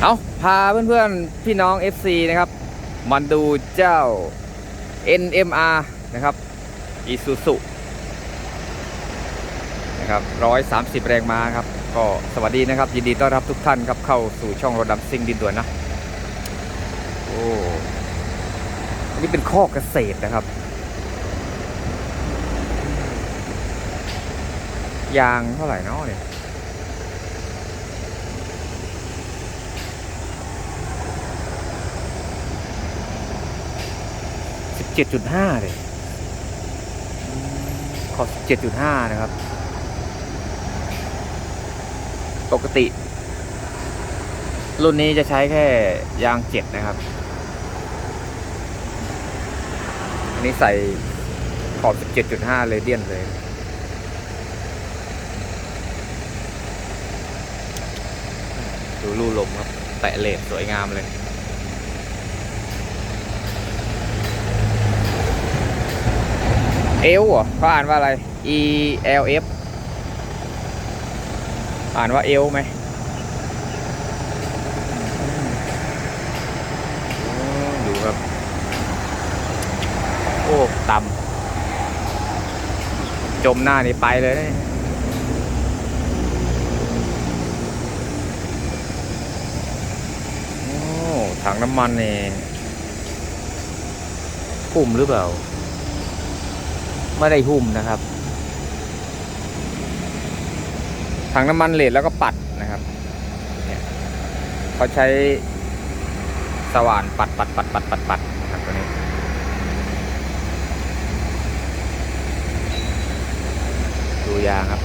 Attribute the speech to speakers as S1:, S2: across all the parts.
S1: เอาพาเพื่อนๆ พี่น้อง FC นะครับมาดูเจ้า NMR นะครับ Isuzu นะครับ 130 แรงม้าครับ ก็สวัสดีนะครับ ยินดีต้อนรับทุกท่านครับ เข้าสู่ช่องรถดำซิ่งดินด่วนนะ โอ้อันนี้เป็นข้อกเกษตรนะครับ ยางเท่าไหร่นาะเนี่ย เจ็ดจุดห้าเลยขอบเจ็ดจุดห้านะครับ ปกติ รุ่นนี้จะใช้แค่ยางเจ็ดนะครับ อันนี้ใส่ขอบ17.5เลยเดียนเลยดูรูลมครับ แตะเลดสวยงามเลย เอลเหรอเขาอ่านว่าอะไร E L F อ่านว่าเอลไหมอืมดูครับ โอ้ต่ำจมหน้านี่ไปเลยนะโอ้ถังน้ำมันนี่พุ่มหรือเปล่า ไม่ได้หุ้มนะครับ ถังน้ำมันเลดแล้วก็ปัดนะครับเนี่ยเขาใช้สว่านปัดปัดปัดปัดปัดปัดนะครับตัวนี้ดูยางครับ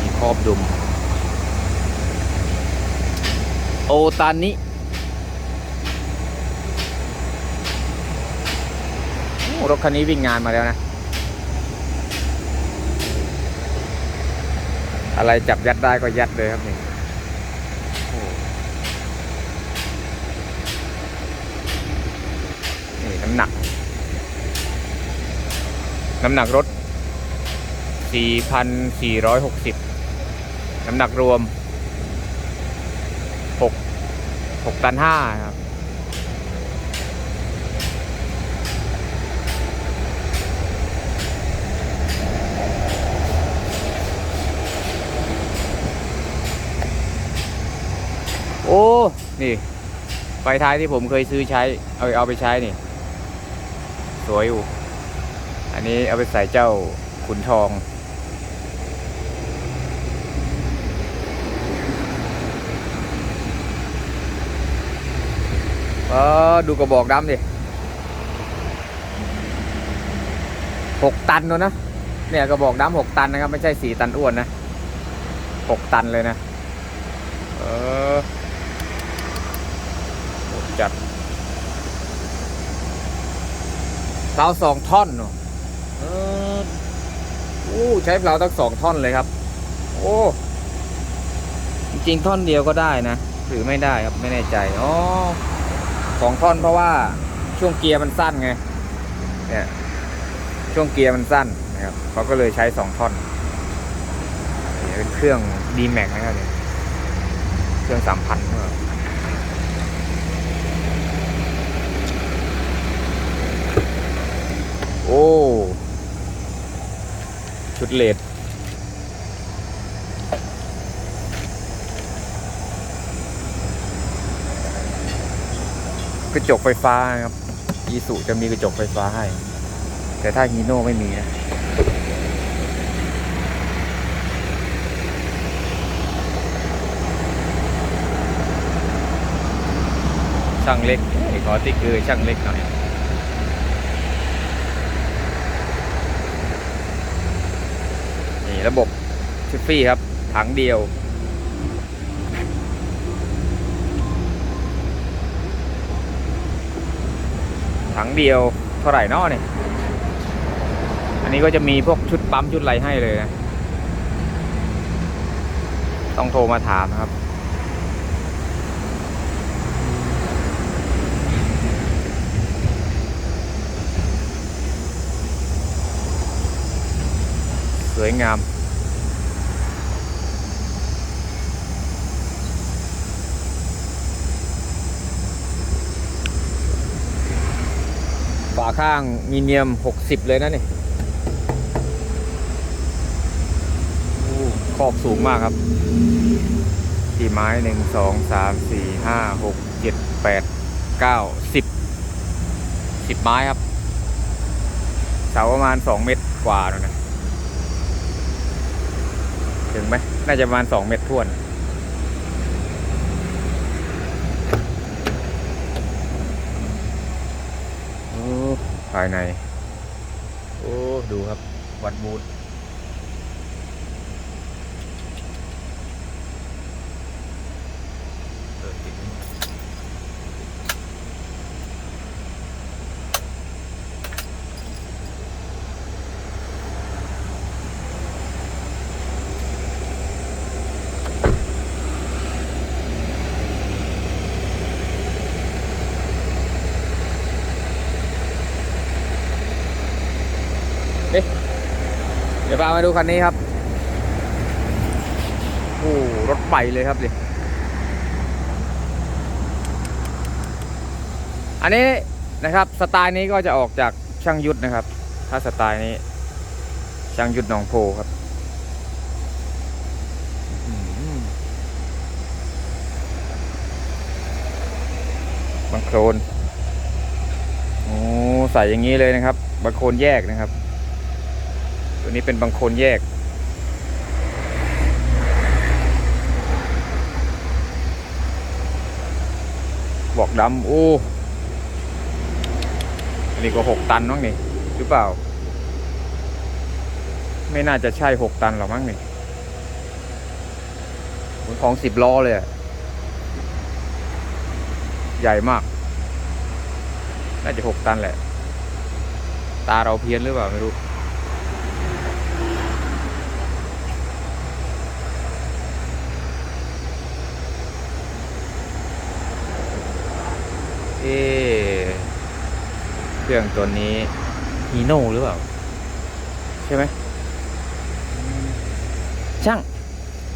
S1: มีครอบดุม โอตานิโอ้ รถคันนี้วิ่งงานมาแล้วนะ อะไรจับยัดได้ก็ยัดเลยครับนี่นี่น้ำหนัก น้ำหนักรถ 4,460 น้ำหนักรวม 6 6ตัน5ครับ โอ้ นี่ ไฟท้ายที่ผมเคยซื้อใช้ เอาเอาไปใช้นี่ สวยอยู่ อันนี้เอาไปใส่เจ้าขุนทอง เออดูกระบอกดำดิหกตันเลยนะ เนี่ยกระบอกดำหกตันนะครับ ไม่ใช่สี่ตันอ้วนนะหกตันเลยนะ เออ จัดเผาสองท่อนเนอะออโอ้ใช้เผาตั้งสองท่อนเลยครับ โอ้จริงท่อนเดียวก็ได้นะหรือไม่ได้ครับไม่แน่ใจอ๋อสองท่อนเพราะว่าช่วงเกียร์มันสั้นไงเนี่ยช่วงเกียร์มันสั้นนะครับเขาก็เลยใช้สองท่อนเป็นเครื่อง d m a x นะครับเนี่ยเครื่องสามพัน โอ้ ชุดเลดกระจกไฟฟ้าครับอีสุจะมีกระจกไฟฟ้าให้ แต่ถ้าฮีโน่ไม่มีนะช่างเล็กขอติ๊กคือช่างเล็กหน่อย นี่ระบบชิฟฟี่ครับ ถังเดียว ถังเดียวเท่าไหร่นอเนี่ยอันนี้ก็จะมีพวกชุดปั๊มชุดอะไรให้เลยนะ ต้องโทรมาถามนะครับ ยงาม ฝาข้างมีเนียม 60 เลยนะนี่ขอบสูงมากครับ ที่ไม้หนึ่งสองสามสี่ห้าหกเจ็ดแปดเก้าสิบสิบไม้ครับ เสาประมาณสองเมตรกว่านะ ถึงไหมน่าจะประมาณสองเมตรท่วนโอ้ภายใน โอ้ ดูครับ วัดบูธ ดี๋ยวพามาดูคันนี้ครับ โอ้รถใหม่เลยครับดิอันนี้นะครับสไตล์นี้ก็จะออกจากช่างยุทธนะครับ ถ้าสไตล์นี้ ช่างยุทธหนองโพครับบางโคลนโอ้ใส่อย่างนี้เลยนะครับบางโคลนแยกนะครับ ตัวนี้เป็นบางโคลนแยก บอกดำโอ้อันนี้ก็หกตันมั้งนี่ หรือเปล่า ไม่น่าจะใช่หกตันหรอกมั้งนี่ของสิบล้อเลยอะใหญ่มาก น่าจะหกตันแหละ ตาเราเพี้ยนหรือเปล่า ไม่รู้ เอ๊ะเครื่องตัวนี้ฮีโน่หรือเปล่า ใช่ไหมช่าง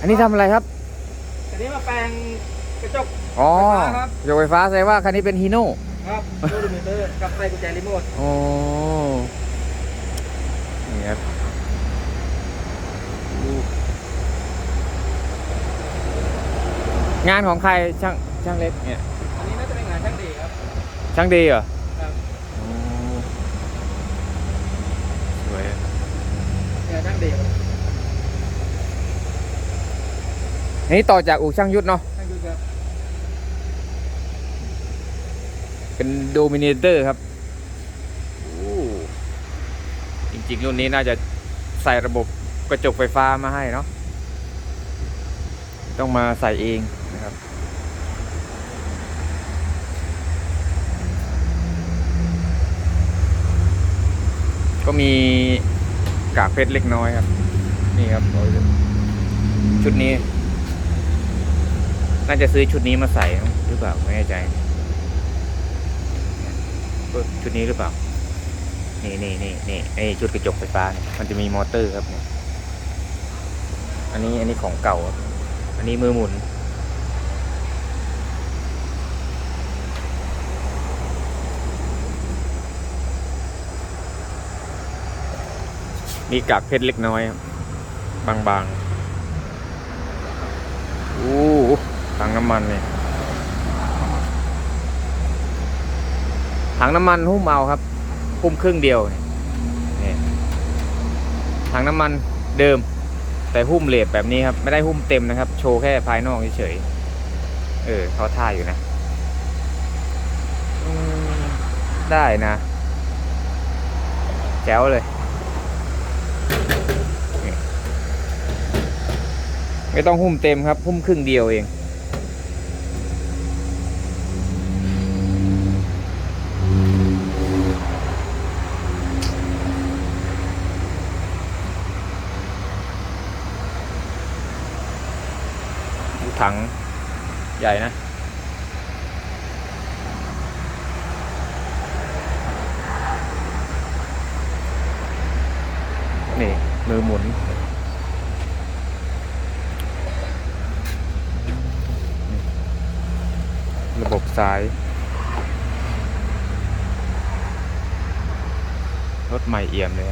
S1: อันนี้ทำอะไรครับ
S2: อันนี้มาแปลงกระจก
S1: อ๋อ
S2: ไฟฟ้าครับ
S1: โยกไฟฟ้าแสดงว่าคันนี้เป็นฮีโน่
S2: ครับโดมิเตอร์กับใส่กุญแจรีโมท
S1: โอ้นี่ครับงานของใครช่างช่างเล็กเนี่ย
S2: ช่างดีครับ
S1: ช่างดีเหรอ
S2: ครับ
S1: โอ้สวย
S2: งานช่างดีครับ
S1: อันนี้ต่อจากอู่ช่างยุทธเนาะ
S2: ช่างยุทธครับ
S1: เป็นโดมิเนเตอร์ครับโอ้จริงๆรุ่นนี้น่าจะใส่ระบบกระจกไฟฟ้ามาให้เนาะ ต้องมาใส่เองนะครับ ก็มีกากเพชรเล็กน้อยครับ นี่ครับชุดนี้ น่าจะซื้อชุดนี้มาใส่หรือเปล่าไม่แน่ใจก็ชุดนี้หรือเปล่า นี่นี่นี่นี่ไอชุดกระจกไฟฟ้าเนี่ยมันจะมีมอเตอร์ครับเนี่ยอันนี้อันนี้ของเก่าครับอันนี้มือหมุน มีกากเพชรเล็กน้อยบางๆอู้ถังน้ำมันนี่ถังน้ำมันหุ้มเอาครับ หุ้มครึ่งเดียวนี่ถังน้ำมันเดิม แต่หุ้มเลดแบบนี้ครับ ไม่ได้หุ้มเต็มนะครับ โชว์แค่ภายนอกเฉยๆเออเขาท่าอยู่นะได้นะ แจ๋วเลย ไม่ต้องหุ้มเต็มครับ หุ้มครึ่งเดียวเอง ถังใหญ่นะนี่มือหมุน ระบบสาย รถใหม่เอี่ยมเลย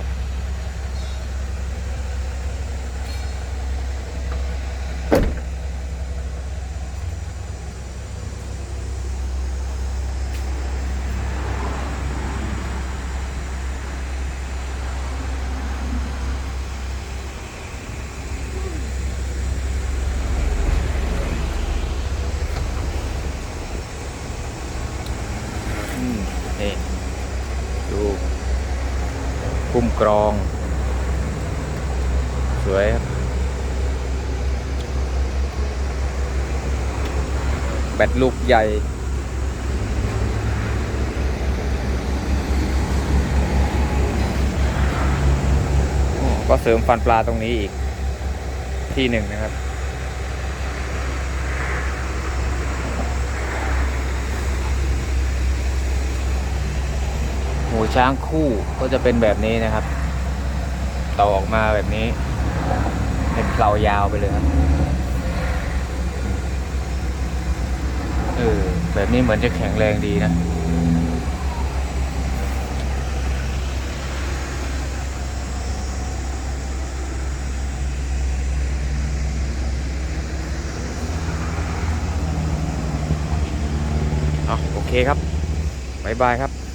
S1: กรอง สวยครับแบตลูกใหญ่ก็เสริมฟันปลาตรงนี้อีกที่หนึ่งนะครับ หูช้างคู่ก็จะเป็นแบบนี้นะครับ ต่อออกมาแบบนี้ เป็นเพลายาวไปเลยครับเออแบบนี้เหมือนจะแข็งแรงดีนะเอโอเคครับบายบายครับ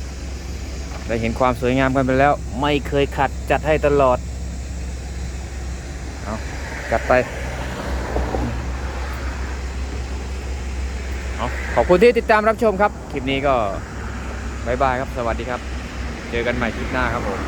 S1: ได้เห็นความสวยงามกันไปแล้ว ไม่เคยขัดจัดให้ตลอด เอาจัดไปเอาขอบคุณที่ติดตามรับชมครับ คลิปนี้ก็บายบายครับ สวัสดีครับ เจอกันใหม่คลิปหน้าครับผม